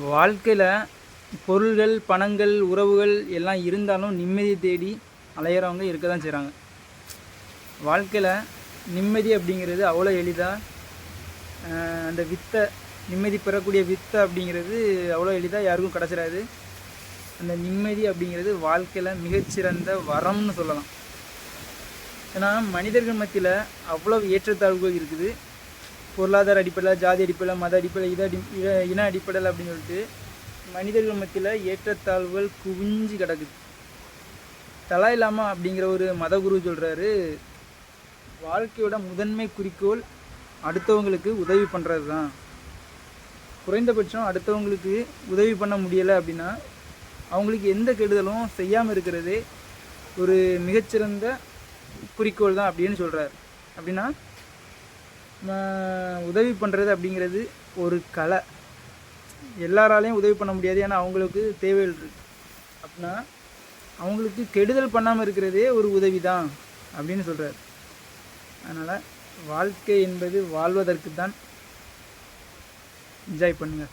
வாழ்க்கையில் பொருள்கள் பணங்கள் உறவுகள் எல்லாம் இருந்தாலும் நிம்மதியை தேடி அலையிறவங்க இருக்க தான் செய்கிறாங்க வாழ்க்கையில் நிம்மதி அப்படிங்கிறது அவ்வளோ எளிதாக அந்த வித்தை நிம்மதி பெறக்கூடிய வித்தை அப்படிங்கிறது அவ்வளோ எளிதாக யாருக்கும் கிடச்சிடாது அந்த நிம்மதி அப்படிங்கிறது வாழ்க்கையில் மிகச்சிறந்த வரம்னு சொல்லலாம். ஏன்னா மனிதர்கள் மத்தியில் அவ்வளோ ஏற்றத்தாழ்வுகள் இருக்குது. பொருளாதார அடிப்படையில் ஜாதி அடிப்படையில் மத அடிப்படையில் இத அடி இன அடிப்படையில் அப்படின்னு சொல்லிட்டு மனிதர்கள் மத்தியில் ஏற்றத்தாழ்வுகள் குவிஞ்சு கிடக்குது. தலாய் லாமா அப்படிங்கிற ஒரு மதகுரு சொல்கிறாரு வாழ்க்கையோட முதன்மை குறிக்கோள் அடுத்தவங்களுக்கு உதவி பண்ணுறது தான் குறைந்தபட்சம் அடுத்தவங்களுக்கு உதவி பண்ண முடியலை அப்படின்னா அவங்களுக்கு எந்த கெடுதலும் செய்யாமல் இருக்கிறதே ஒரு மிகச்சிறந்த குறிக்கோள் தான் அப்படின்னு சொல்கிறார் அப்படின்னா உதவி பண்ணுறது அப்படிங்கிறது ஒரு கலை. எல்லாராலையும் உதவி பண்ண முடியாது ஏன்னா அவங்களுக்கு தேவைகள் இருக்கு. அப்படின்னா அவங்களுக்கு கெடுதல் பண்ணாமல் இருக்கிறதே ஒரு உதவி தான் அப்படின்னு சொல்கிறார் அதனால் வாழ்க்கை என்பது வாழ்வதற்கு தான் என்ஜாய் பண்ணுங்கள்